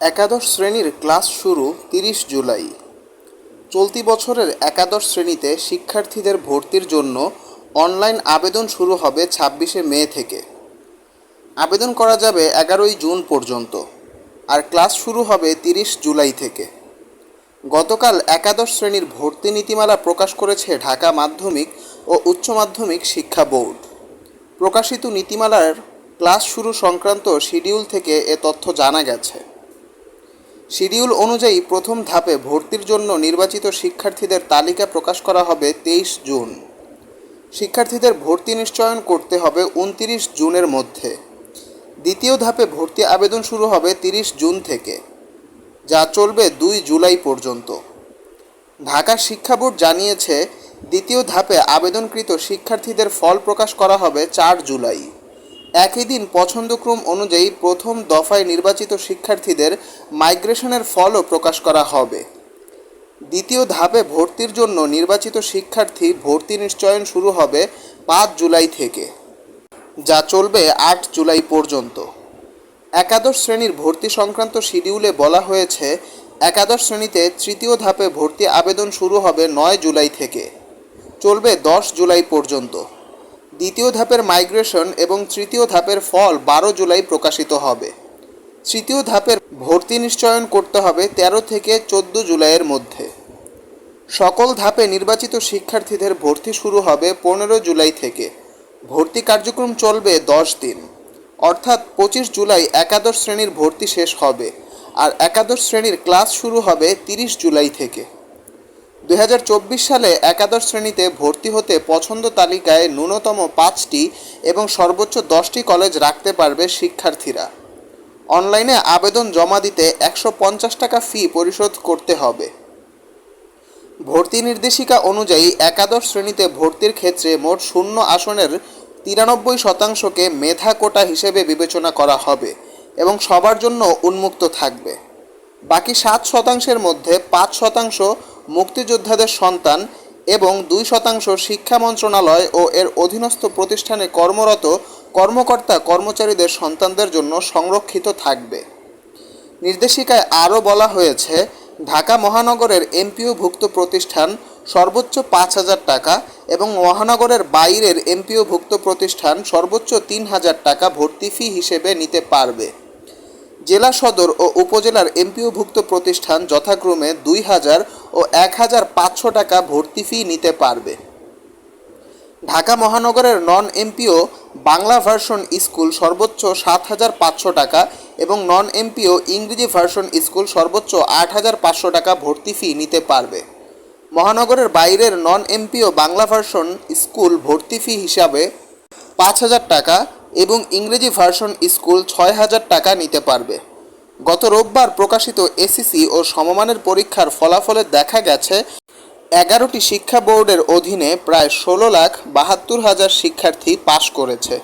একাদশ শ্রেণির ক্লাস শুরু তিরিশ জুলাই। চলতি বছরের একাদশ শ্রেণীতে শিক্ষার্থীদের ভর্তির জন্য অনলাইন আবেদন শুরু হবে ছাব্বিশে মে থেকে। আবেদন করা যাবে এগারোই জুন পর্যন্ত আর ক্লাস শুরু হবে তিরিশ জুলাই থেকে। গতকাল একাদশ শ্রেণির ভর্তি নীতিমালা প্রকাশ করেছে ঢাকা মাধ্যমিক ও উচ্চ মাধ্যমিক শিক্ষা বোর্ড। প্রকাশিত নীতিমালার ক্লাস শুরু সংক্রান্ত শিডিউল থেকে এ তথ্য জানা গেছে। শিডিউল অনুযায়ী প্রথম ধাপে ভর্তির জন্য নির্বাচিত শিক্ষার্থীদের তালিকা প্রকাশ করা হবে তেইশ জুন। শিক্ষার্থীদের ভর্তি নিশ্চয়ন করতে হবে উনতিরিশ জুনের মধ্যে। দ্বিতীয় ধাপে ভর্তি আবেদন শুরু হবে তিরিশ জুন থেকে, যা চলবে দুই জুলাই পর্যন্ত। ঢাকা শিক্ষা বোর্ড জানিয়েছে, দ্বিতীয় ধাপে আবেদনকৃত শিক্ষার্থীদের ফল প্রকাশ করা হবে চার জুলাই। একই দিন পছন্দক্রম অনুযায়ী প্রথম দফায় নির্বাচিত শিক্ষার্থীদের মাইগ্রেশনের ফলও প্রকাশ করা হবে। দ্বিতীয় ধাপে ভর্তির জন্য নির্বাচিত শিক্ষার্থী ভর্তি নিশ্চয়ন শুরু হবে পাঁচ জুলাই থেকে, যা চলবে আট জুলাই পর্যন্ত। একাদশ শ্রেণির ভর্তি সংক্রান্ত শিডিউলে বলা হয়েছে, একাদশ শ্রেণীতে তৃতীয় ধাপে ভর্তি আবেদন শুরু হবে নয় জুলাই থেকে, চলবে দশ জুলাই পর্যন্ত। দ্বিতীয় ধাপের মাইগ্রেশন এবং তৃতীয় ধাপের ফল বারো জুলাই প্রকাশিত হবে। তৃতীয় ধাপের ভর্তি নিশ্চয়ন করতে হবে তেরো থেকে চোদ্দ জুলাইয়ের মধ্যে। সকল ধাপে নির্বাচিত শিক্ষার্থীদের ভর্তি শুরু হবে পনেরো জুলাই থেকে। ভর্তি কার্যক্রম চলবে দশ দিন। অর্থাৎ পঁচিশ জুলাই একাদশ শ্রেণির ভর্তি শেষ হবে। আর একাদশ শ্রেণির ক্লাস শুরু হবে তিরিশ জুলাই থেকে। দুই হাজার চব্বিশ সালে একাদশ শ্রেণীতে ভর্তি হতে পছন্দ তালিকায় ন্যূনতম পাঁচটি এবং সর্বোচ্চ দশটি কলেজ রাখতে পারবে শিক্ষার্থীরা। অনলাইনে আবেদন জমা দিতে একশো পঞ্চাশ টাকা ফি পরিশোধ করতে হবে। ভর্তি নির্দেশিকা অনুযায়ী একাদশ শ্রেণীতে ভর্তির ক্ষেত্রে মোট শূন্য আসনের তিরানব্বই শতাংশকে মেধা কোটা হিসেবে বিবেচনা করা হবে এবং সবার জন্য উন্মুক্ত থাকবে। বাকি সাত শতাংশের মধ্যে পাঁচ শতাংশ মুক্তিযোদ্ধাদের সন্তান এবং দুই শতাংশ শিক্ষা মন্ত্রণালয় ও এর অধীনস্থ প্রতিষ্ঠানে কর্মরত কর্মকর্তা কর্মচারীদের সন্তানদের জন্য সংরক্ষিত থাকবে। নির্দেশিকায় আরও বলা হয়েছে, ঢাকা মহানগরের এমপিওভুক্ত প্রতিষ্ঠান সর্বোচ্চ পাঁচ হাজার টাকা এবং মহানগরের বাইরের এমপিওভুক্ত প্রতিষ্ঠান সর্বোচ্চ তিন হাজার টাকা ভর্তি ফি হিসেবে নিতে পারবে। জেলা সদর ও উপজেলার এমপিওভুক্ত প্রতিষ্ঠান যথাক্রমে দুই হাজার ও এক হাজার পাঁচশো টাকা ভর্তি ফি নিতে পারবে। ঢাকা মহানগরের non MPO Bangla version school সর্বোচ্চ সাত হাজার পাঁচশো টাকা এবং নন এমপিও ইংরেজি ভার্সন স্কুল সর্বোচ্চ আট হাজার পাঁচশো টাকা ভর্তি ফি নিতে পারবে। মহানগরের বাইরের non MPO Bangla version school ভর্তি ফি হিসাবে পাঁচ হাজার টাকা এবং ইংরেজি ভার্সন স্কুল ছয় হাজার টাকা নিতে পারবে। গত রোববার প্রকাশিত এসিসি ও সমমানের পরীক্ষার ফলাফলে দেখা গেছে, এগারোটি শিক্ষা বোর্ডের অধীনে প্রায় ষোলো লাখ বাহাত্তর হাজার শিক্ষার্থী পাশ করেছে।